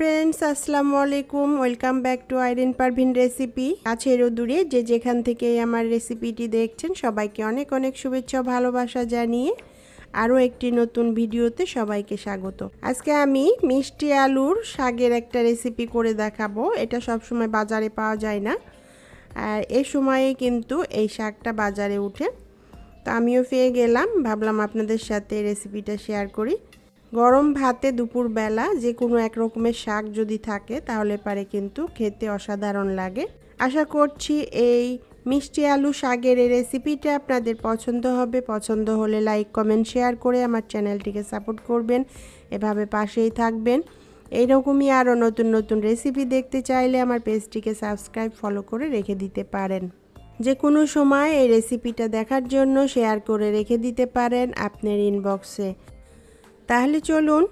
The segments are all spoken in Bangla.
ফ্রেন্ডস আসসালামু আলাইকুম। Welcome back to Irin Parvin recipe কাছের ও দূরে যে যেখান থেকে আমার রেসিপিটি দেখছেন, সবাইকে অনেক অনেক শুভেচ্ছা ভালোবাসা জানিয়ে আরও একটি নতুন ভিডিওতে সবাইকে স্বাগত। আজকে আমি মিষ্টি আলুর শাকের একটা রেসিপি করে দেখাবো। এটা সবসময় বাজারে পাওয়া যায় না। আর এ সময়ে কিন্তু এই শাকটা বাজারে উঠে। তো আমিও পেয়ে গেলাম। ভাবলাম আপনাদের সাথে রেসিপিটা শেয়ার করি। গরম ভাতে দুপুরবেলা যে কোনো এক রকমের শাক যদি থাকে, তাহলে পারে কিন্তু খেতে অসাধারণ লাগে। আশা করছি এই মিষ্টি আলু শাকের এই রেসিপিটা আপনাদের পছন্দ হবে। পছন্দ হলে লাইক কমেন্ট শেয়ার করে আমার চ্যানেলটিকে সাপোর্ট করবেন। এভাবে পাশেই থাকবেন। এইরকমই আরও নতুন নতুন রেসিপি দেখতে চাইলে আমার পেজটিকে সাবস্ক্রাইব ফলো করে রেখে দিতে পারেন। যে কোনো সময় এই রেসিপিটা দেখার জন্য শেয়ার করে রেখে দিতে পারেন আপনার ইনবক্সে তাহলে চলুন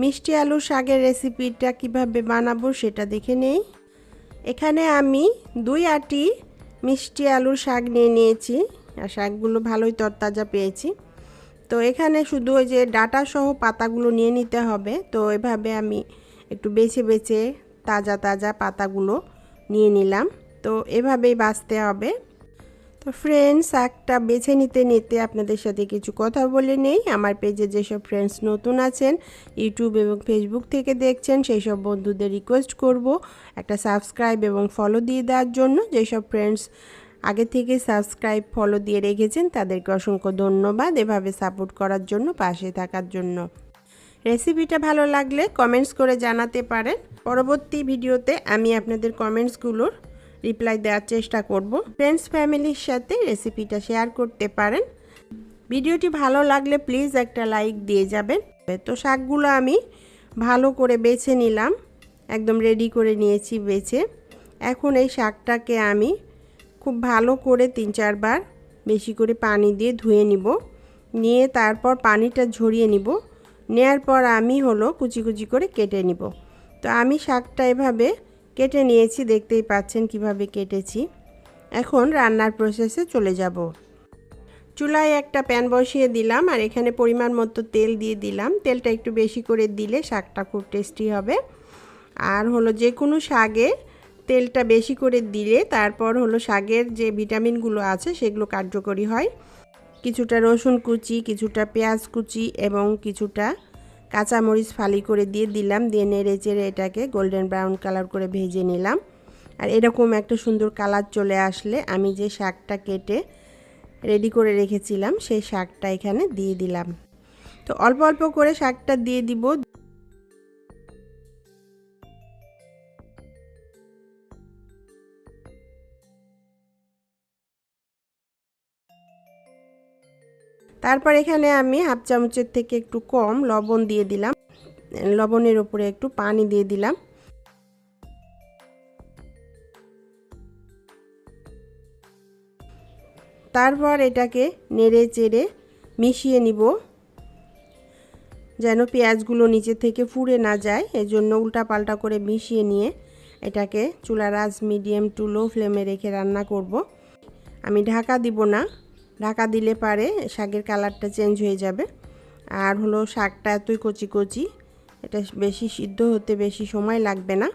মিষ্টি আলু শাকের রেসিপিটা কীভাবে বানাবো সেটা দেখে নেই। এখানে আমি দুই আটি মিষ্টি আলুর শাক নিয়ে নিয়েছি আর শাকগুলো ভালোই তরতাজা পেয়েছি। তো এখানে শুধু ওই যে ডাটা সহ পাতাগুলো নিয়ে নিতে হবে। তো এভাবে আমি একটু বেছে বেছে তাজা তাজা পাতাগুলো নিয়ে নিলাম। তো এভাবেই বাঁচতে হবে। তো ফ্রেন্ডস শাকটা বেছে নিতে নিতে আপনাদের সাথে কিছু কথা বলে নেই। আমার পেজে যেসব ফ্রেন্ডস নতুন আছেন ইউটিউব এবং ফেসবুক থেকে দেখছেন সেই সব বন্ধুদের রিকোয়েস্ট করব একটা সাবস্ক্রাইব এবং ফলো দিয়ে দেওয়ার জন্য। যেসব ফ্রেন্ডস আগে থেকে সাবস্ক্রাইব ফলো দিয়ে রেখেছেন, তাদেরকে অসংখ্য ধন্যবাদ এভাবে সাপোর্ট করার জন্য, পাশে থাকার জন্য। রেসিপিটা ভালো লাগলে কমেন্টস করে জানাতে পারেন। পরবর্তী ভিডিওতে আমি আপনাদের কমেন্টসগুলোর রিপ্লাই দেওয়ার চেষ্টা করব। ফ্রেন্ডস ফ্যামিলির সাথে রেসিপিটা শেয়ার করতে পারেন। ভিডিওটি ভালো লাগলে প্লিজ একটা লাইক দিয়ে যাবেন। তো শাকগুলো আমি ভালো করে বেছে নিলাম। একদম রেডি করে নিয়েছি বেছে। এখন এই শাকটাকে আমি খুব ভালো করে তিন চারবার বেশি করে পানি দিয়ে ধুয়ে নিব। নিয়ে তারপর পানিটা ঝরিয়ে নিব। নেয়ার পর আমি হলো কুচি কুচি করে কেটে নিব। তো আমি শাকটা এভাবে কেটে নিয়েছি, দেখতেই পাচ্ছেন কীভাবে কেটেছি। এখন রান্নার প্রসেসে চলে যাব। চুলায় একটা প্যান বসিয়ে দিলাম আর এখানে পরিমাণ মতো তেল দিয়ে দিলাম। তেলটা একটু বেশি করে দিলে শাকটা খুব টেস্টি হবে। আর হলো যে কোনো শাকে তেলটা বেশি করে দিলে তারপর হলো শাকের যে ভিটামিনগুলো আছে সেগুলো কার্যকরী হয়। কিছুটা রসুন কুচি, কিছুটা পেঁয়াজ কুচি এবং কিছুটা কাঁচামরিচ ফালি করে দিয়ে দিলাম, দিয়ে নেড়ে চেড়ে এটাকে গোল্ডেন ব্রাউন কালার করে ভেজে নিলাম। আর এরকম একটা সুন্দর কালার চলে আসলে আমি যে শাকটা কেটে রেডি করে রেখেছিলাম, সেই শাকটা এখানে দিয়ে দিলাম। তো অল্প অল্প করে শাকটা দিয়ে দিব। তারপর এখানে আমি হাফ চামচের থেকে একটু কম লবণ দিয়ে দিলাম। লবণের উপরে একটু পানি দিয়ে দিলাম। তারপর এটাকে নেড়ে চেড়ে মিশিয়ে নিব, যেন পেঁয়াজগুলো নিচে থেকে ফুড়ে না যায়। এজন্য উল্টা পাল্টা করে মিশিয়ে নিয়ে এটাকে চুলার আজ মিডিয়াম টু লো ফ্লেমে রেখে রান্না করব। আমি ঢাকা দিব না। ঢাকা দিলে পারে, শাকের কালারটা চেঞ্জ হয়ে যাবে। আর হলো শাকটা এতই কচি কচি, এটা বেশি সিদ্ধ হতে বেশি সময় লাগবে না।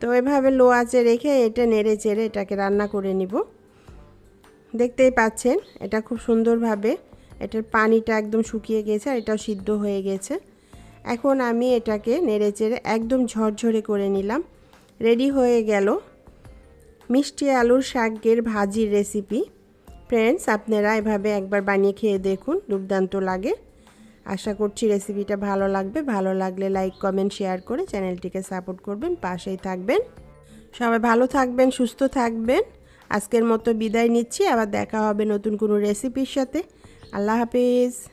তো এভাবে লো আঁচে রেখে এটা নেড়ে চেড়ে এটাকে রান্না করে নিব। দেখতেই পাচ্ছেন, এটা খুব সুন্দরভাবে এটার পানিটা একদম শুকিয়ে গেছে আর এটাও সিদ্ধ হয়ে গেছে। এখন আমি এটাকে নেড়ে চেড়ে একদম ঝরঝরে করে নিলাম। রেডি হয়ে গেল। মিষ্টি আলুর শাকের ভাজির রেসিপি ফ্রেন্ডস আপনারা এভাবে একবার বানিয়ে খেয়ে দেখুন, দুর্দান্ত লাগে। আশা করছি রেসিপিটা ভালো লাগবে। ভালো লাগলে লাইক কমেন্ট শেয়ার করে চ্যানেলটিকে সাপোর্ট করবেন, পাশেই থাকবেন। সবাই ভালো থাকবেন, সুস্থ থাকবেন। আজকের মতো বিদায় নিচ্ছি। আবার দেখা হবে নতুন কোনো রেসিপির সাথে। আল্লাহ হাফিজ।